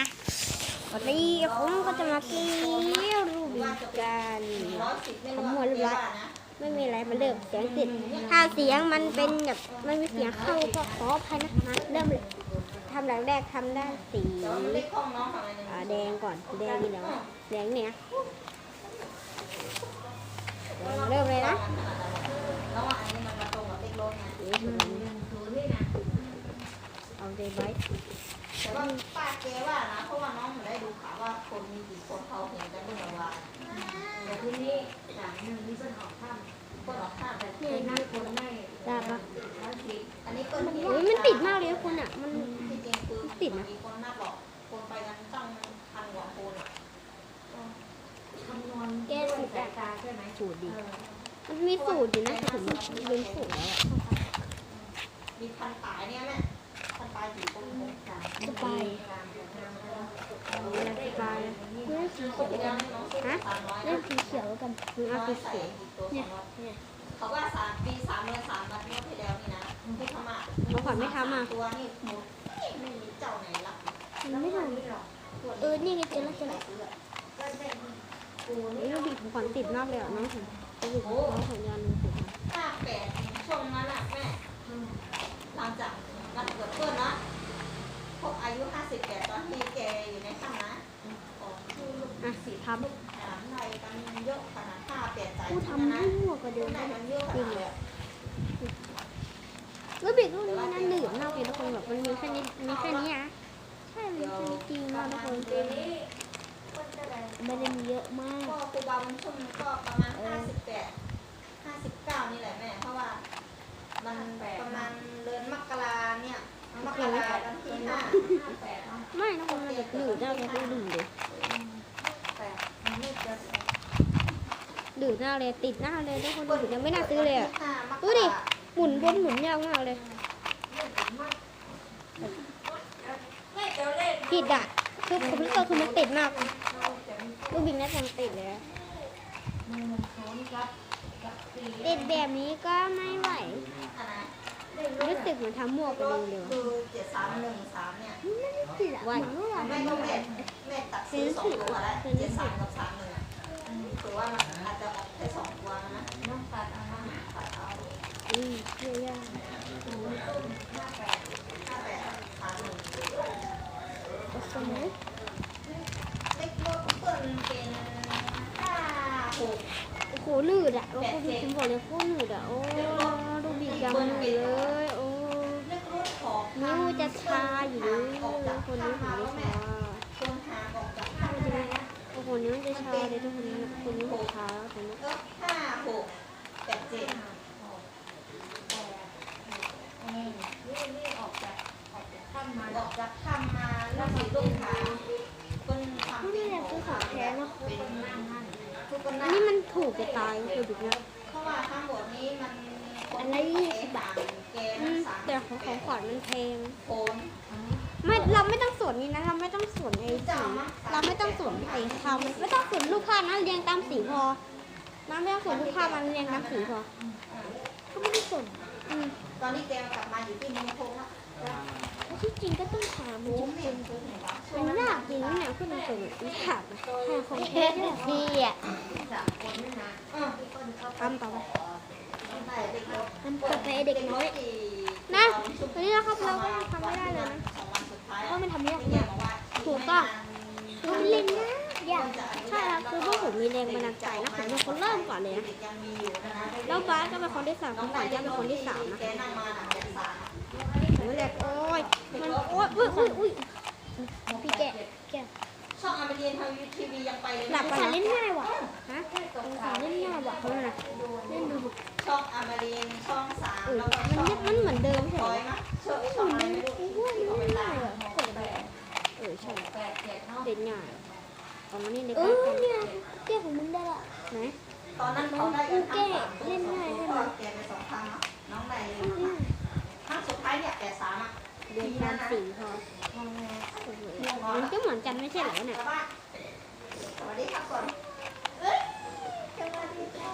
นะวันนี้ผมก็จะมาเกี่ยวรูบิกันร้อยสิบไม่รู้ทำหัวเรียบร้อยว่านะไม่มีอะไรมาเริ่มเสียงติดถ้าเสียงมันเป็นแบบไม่มีเสียงเข้าก็ขออภัยนะคะมาเริ่มเลยทำหลังแรกทำด้านสีแดงก่อนแดงนี่แล้วะแดงเนี่ยเริ่มเลยนะแล้วอันนี้มันมาตรงกับเลขรถไงนี่คือเอาใจไว้ ติดมากเลยนะคุณอะ มันที่จริงคือติดนะ มีคนมากหรอกคนไปกันตั้งพันกว่าคนอะคำนวณด้วยสายตาใช่ไหมสูตรดีเออมันมีสูตรอยู่นะแต่ผมลืมสูตรแล้วอะมีพันตายเนี่ยแม่พันตายกี่คนสามจะไปอะไรจะไปเล่นสีคเขีนยวเดียวกันน้องซื้อฮะสามร้อยเล่นะนสีเขียวกันมึงเอาสีเขียวเนี่ย เขาว่าสามปีสามเดือนสามวันเมื่อที่แล้วนี่นะที่พม่าเราขวัญไม่ทำอะ ตัวนี่หมดไม่มีเจ้าไหนรับมันไม่ทำเออนี่ไงเจอแล้วเจอแล้วซื้อก็ได้กูเอ้ยลูกบิดของขวัญติดมากเลยอะน้องผมลูกบิดของน้องของยันติดห้าแปดช่วงนั้นน่ะแม่หลังจากวันเกิดเพื่อนนะพบอายุห้าสิบแปดตอนที่แกอยู่ในถ้ำนะของคือลูกอะสีทำ ถามอะไรกันเยอะขนาดห้าแปดใจกูนะทำให้หัวกว่าเดิเรื่องมไหนมันเยอะขนาดเลยลูกบิดลูกนี้นั่นหนืดมากเลยทุกคนแบบมันมีแค่นี้มีแค่นี้อะใช่มันแค่นี้จริงมากทุกคนปีนี้คนจะได้ไม่ได้มีเยอะมากก็ครูบาบุญชุ่มก็ประมาณห้าสิบแปดห้าสิบเก้านี่แหละแม่เพราะว่ามันประมาณเดือนมกราเนี่ยมกราวันที่ห้าห้าแปดเนาะไม่ทุกคนมันแบบหนืดมากเลยคือหนืดเลยแป ดมันไม่จะหนืดมาเลยติดหน้าเลยทุกคนดยังไม่น่าซื้อเลยอะดูดิหมุนวนหมุนยากมากเลยติดอะคือผมรู้สึกคือมันติดมากลูกบินน่าจะติดเลยติดแบบนี้ก็ไม่ไหว รู้สึกเหมือนทำมั่วไปเองเดียวคือเจ็ดสามหนึ่งสามเนี่ยติดไหวแม่ก็แม่แม่ตัดซื้อสองตัวแล้วเจ็ดสามกับสามหนึ่งอะถือว่ามันอาจจะออกแค่สองตัวนะน้องตัดเอามาตัดเอาอืมเยอะแยะห้าแปดห้าแปดสามหนึ่งก็สมยเลขรถเปิ้ลเป็นห้าหกโอ้โหหนืดอะโอ้โหพี่คิมบอกเลยโคตรหนืดอะโอ้ลูกบิน ยังหนืดเลยโอ้นิ้วจะชาอยู่เลยคนนี้ผมมาไม่ชาคนหางออกจากข้างมาแล้วโอ้โหนิ้วจะชาเลยทุกคนนี้คนนี้ผมชาแล้วคนนี้ห้าหกแปดเจ็ดนี่ออกจากออกจากข้ามมาออกจากถ้ำมาแล้วมีลูกค้าคนทำไม่อยากซื้อของแท้เนาะเป็นนั่งนั่งทุกคนอันะนนี้มันถูกจะตายคือดูนะเพราะว่าทั้งหมดนี้มัน อันละยี่สิบบาทแกอืมันมสามแต่ของของขวัญมันแพงโคนไม่เราไม่ต้องสวนนี้นะเราไม่ต้องสวนไอ้สีเราไม่ต้องสวนไอ้คำไม่ต้องสวนรูปภาพนะเรียงตามสีพอน้ำไม่ต้องสวนรูปภาพมันเรียงตามสีพอก็ไม่ได้สวนอืมตอนนี้แกกลับมาอยู่ที่เมืองโคงแล้วแล้วที่จริงก็ต้องถามมันโอ้จไม่ริงเห็นไหนวะๆมันยากจริงนะเนี่ยขึ้นมาสวนมันถามหาของแท้ดีอะสามคนนี่นะอืมที่คนเขาทำต่อไป ได้เด็กรถทำต่อไปเด็กน้อยนะวันนี้เราครับเราก็ยังทำไม่ได้เลยนะสองวันสุดท้ายเพราะมันทำยากเนี่ยมากบอกว่าถูกต้องมันเล่นนะยากใช่ครับคือพวกผมมีแรงบันดาลใจนะผมเป็นคนเริ่มก่อนเลยนะยังมีอยู่นะนะแล้วบาสก็เป็นคนที่สามคนขวัญจะเป็นคนที่สามนะแกนั่งมาหนังจากสามผมก็เลยโอ้ยมันโอ้ยอุ้ยอุ้ยอุ้ยพี่แกแกช่องอมรินทร์ทีวียังไปเลยหลับสารเล่นง่ายว่ะฮะสารเล่นง่ายว่ะเขาเลยนะเล่นดูดิ ช่องอมรินทร์ช่องสามเออแล้วก็มันช่องมันเหมือนเดิมใช่คไหมอยนะช่องช่องอะไรไม่รู้โอ้โหที่เขาไปง่าตายมว่ะกดไปเออใช่แปดเจ็ดเนาะเล่นง่ายตอนนี้เด็กเอก็อเนี่ยแก้ของมึงได้ละ ไหนตอนนั้นเขาได้กันทั้งสามแกไปสองครั้งน้องไหนครั้งสุดท้ายเนี่ยแปดสามอะเรียนตามสีพอโอ้โหมันก็เหมือนกันไม่ใช่เหรอเนี่ย สวัสดีครับก่อนเอ้ยสวัสดีค่ะ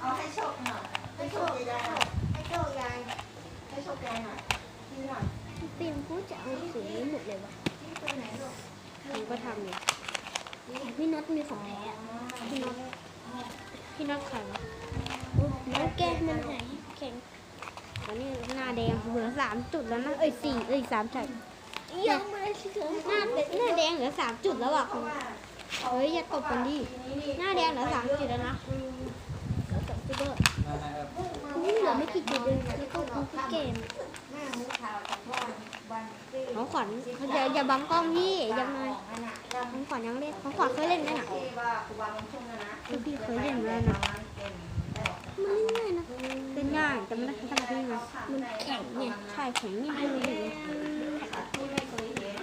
เอาให้โชคหน่อย ให้โชคยายหน่อยให้โชคยายให้โชคยายหน่อยที่หน่อยตีนกูจะเอาสีนี้หมดเลยวะที่ไปไหนลูกเผมก็ทำอยู่พี่น็อตมีของแท้อะพี่น็อตพี่น็อตใครวะแล้วแกมันหายแข็งตอนนี้หน้าแดงเหลือสามจุดแล้วนะเอ้ยสี่เอ้ยสามจุดยังไม่ได้เฉยหน้าหน้าแดงเหลือสามจุดแล้วอะเฮ้ยอย่าตบกันดิหน้าแดงเหลือสามจุดแล้วนะ แล้วกับพี่เบิร์ดนี่เห ลือไม่กี่จุดเองแล้วก็คุณพี่เกมแม่หูข่าวกับว่าวันที่ของขวัญอย่าอย่าบังกล้องพี่ยังไงอันน่ะของขวัญยังเล่นของขวัญเคยเล่นไหมน่ะที่ว่าครูบาลงทุ่งนะนะพี่เคยเล่นแล้วนะมันง่ายๆนะเล่นง่ายแต่ไม่ได้ทำที่ไงมันแข็งไงใช่แข็งนี่ให้ดูดิ ที่ไม่เคยเห็น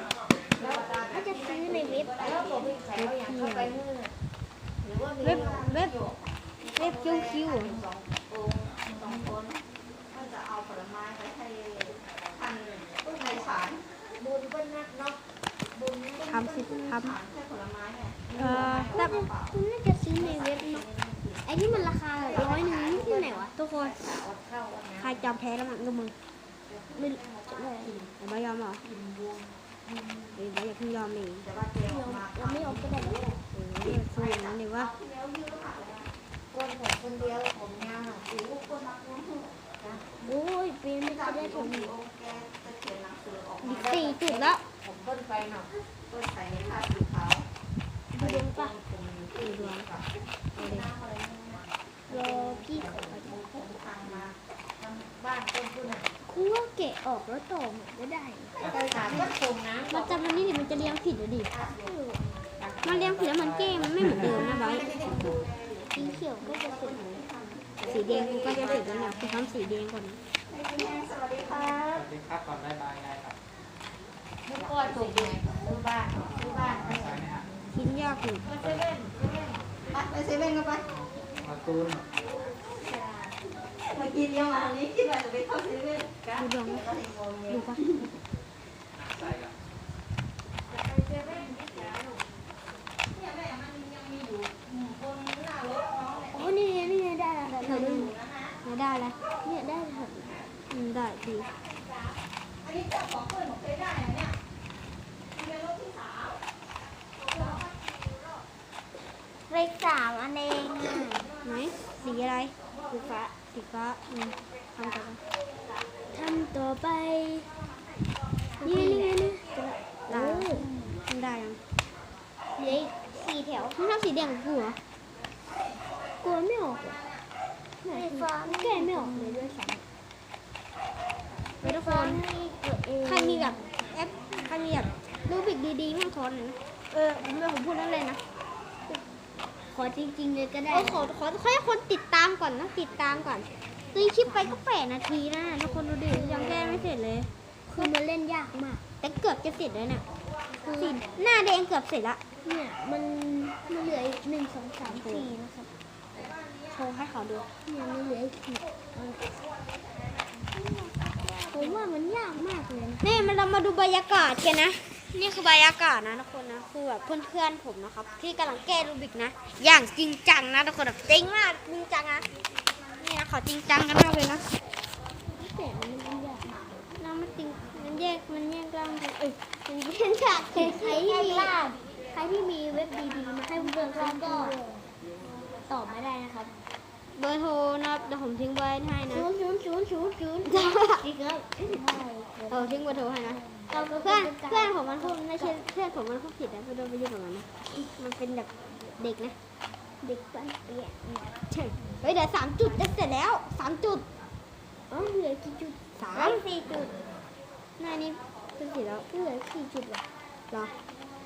ถ้าจะซื้อในเว็บอะไร แล้วผมมีใครเอาอย่างเข้าไปมือหรือว่ามี เว็บเว็บเว็บคิวคิว สององค์สองคนก็จะเอาผลไม้ไปให้ท่านผู้ในศาลบุญเปิ้ลนักเนาะบุญ ทำสิทำ ศาลแค่ผลไม้เนี่ย เอ่ คุณน่าจะซื้อในเว็บเนาะไอ้ที่มันราคาร้อยหนึ่งนี่ที่ไหนวะทุกคนใครจำแพ้แล้วมันก็มึงไม่จะได้แต่ไม่ยอมหรอเดี๋ยวอย่าเพิ่งยอมเองเจอมาเราไม่ยอมก็ได้เลยสู้อย่างนั้นเลยว่าคนผมคนเดียวผมยาวผิวคนมาคนหูโอ้ยปีนไม่ได้ได้ผผมมมีองค์แกจะเขียนหนังสือออกอีมากสี่จุดแล้วผมต้นไปเนาะต้นใส่ในผ้าสีขาว ดูดวงปะดูดวงเอาดิรอพี่ขอทางมาบ้านต้นพุ่นอะคือว่าแกะออกแล้วต่อใหม่ก็ได้เคยถามว่าผมนะมันจำมันนี่ดิมันจะเรียงผิดเหรอดิ มันเรียงผิดแล้วมันแก้มันไม่เหมือนเดิมนะไบร์ทสีเขียวก็จะเป็นสีแดงกูก็จะเสร็จแล้วนะกูทำสีแดงก่อนนะสวัสดีครับสวัสดีครับก่อนได้บายยายครับเมื่อก่อนถูกไงซื้อบ้านซื้อบ้าน ไปไปไหมฮะชิ้นยากอยู่เซเว่นไปเซเว่นก็ไปมาตูนเมื่อกี้เลี้ยวมาทางนี้คิดว่าจะไปเข้าเซเว่นกันดูดวงนะดูปะใส่กับเนี่ยแม่มันยังมีอยู่บนหน้ารถน้องเนี่ยโอ้นี่ไงนี่ไงได้แล้วได้เธอแล้วดูไม่ได้แล้วเนี่ยได้แล้วอืมได้ดีอันนี้เจ้าของเพื่อนผมเคยได้อะเนี่ยมันเป็นรถที่สาม เลขสามอันเองไหนสีอะไรสีฟ้าสีฟ้าอืมทำต่อไปทำต่อไปนี่นี่ไงนี่เอได้ทำได้ยังเหลืออีกสี่แถวไม่ชอบสีแดงกูเหรอกลัวไม่ออกเลยไหนฟ้าแก้ไม่ออกเลยด้วยซ้เฮ้ยทุกคน ใครมีแบบแอปใครมีแบบรูบิกดีๆมั่งขอหน่อนเออผมไม่ผมพูดนั่นเลยนะ ขอจริงๆเลยก็ได้เออขอขอขอให้คนติดตามก่อนนะติดตามก่อนตีคลิปไปก็แปดนาทีนะทุกคนดูดิยังแก้ไม่เสร็จเลย คือมันเล่นยากมาก แต่เกือบจะเสร็จแล้วเนี่ยสีหน้าแดงเกือบเสร็จละ เนี่ยมันมันเหลืออีกหนึ่งสองสามสี่นะครับโชว์ให้เขาดูเนี่ยมันเหลืออีกสี่ผมว่ามันยากมากเลยนะนี่มันเรามาดูบรรยากาศกันนะ นี่คือบรรยากาศนะทุกคนนะคือแบบเพื่อนๆผมนะครับ ที่กำลังแก้รูบิกนะ อย่างจริงจังนะทุกคนแบบจริงมากจริงจังนะนี่นะเขาจริงจังกันมากเลยนะแต่มันเล่นยากมากเราไม่จริงมันแยกมันแยกร่างกันเอ้ยมันแยกฉากใครที่มีใครที่มีเว็บดีๆมาให้เพื่อนๆก็ตอบไม่ได้นะครับ เบอร์โทรนะครับเดี๋ยวผมทิ้งเบอร์ให้นะ ศูนย์ศูนย์ศูนย์ศูนย์ศูนย์อีกแล้วเออทิ้งเบอร์โทรให้นะ เราก็เพื่เพื่ออนนเพื่อนผมมันพูดไม่ใช่เพื่อนผมมันพูดผิดนะไปโดนไปยุ่งกับมันนะมันเป็นแบบเด็กนะเด็กปันเปียกเนี่ยใช่เฮ้ยเดี๋ยวสามจุดจะเสร็จแล้วสามจุดอ๋อเหลือกี่จุดสาสามมสี่จุดหน้านี้เป็นสีแล้วเหลือสี่จุดว่ะเหรอ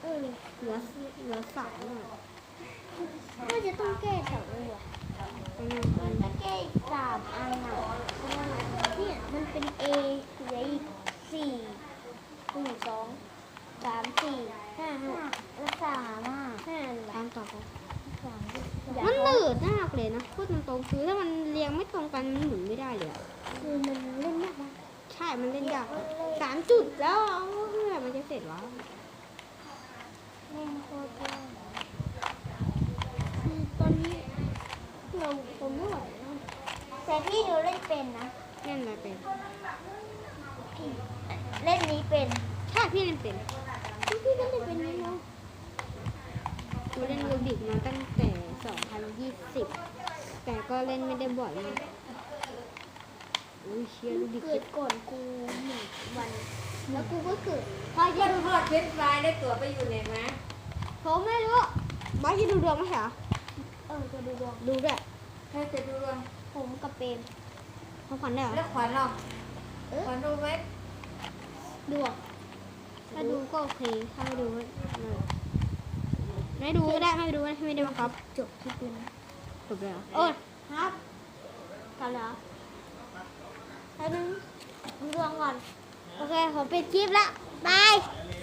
เออเหลือเหลือสามอะก็จะต้องแก้แถวเลยว่ะอันนั้น มันจะแก้อีกสามอันอะเนี่ยมันเป็น A เหลืออีกสี่หนึ่งสองสามสี่ห้าห้าแล้วสามอะห้าตามต่อไปสามมันหนืดมากเลยนะพูดตรงๆคือถ้ามันเรียงไม่ตรงกันมันหมุนไม่ได้เลยอะคือมันเล่นยากมากใช่มันเล่นยากสามจุดแล้วเอาเมื่อไหร่มันจะเสร็จวะ เล่นโคตรยากคือตอนนี้เราผมไม่ไหวแล้ว แต่พี่หนูเล่นเป็นนะ เล่นอะไรเป็นพี่เล่นนี้เป็น ใช่พี่เล่นเป็น พี่พี่ก็เล่นเป็นนี่เนาะใบิกมาตั้งแต่ 2020 แต่ก็เล่นไม่ได้บ่อยมากอุ้ยเชียรูบิกเกิดก่อนกูหนึ่งวัน แล้วกูก็เกิดพอเพื่จะอนทอดเฟรนช์ฟรายได้ตั๋วไปอยู่ไหนไหมผมไม่รู้บอสจะดูดวงไหมเหรอเออจะดูดวง ดูด้วยใครจะดูดวง ผมกับเปรมของขวัญได้เหรอแล้วขวัญเราขวัญดูไหมดวงถ้าดูก็โอเคถ้าไม่ดูไม่ไม่ดูก็ได้ไม่ดูก็ได้ไม่ได้บังคับจบคลิปเลยนะจบเลยเหรอโอ้ยครับกันเหรอแล้วนึงดูดวงก่อน โอเค ผมปิดคลิปละบายเ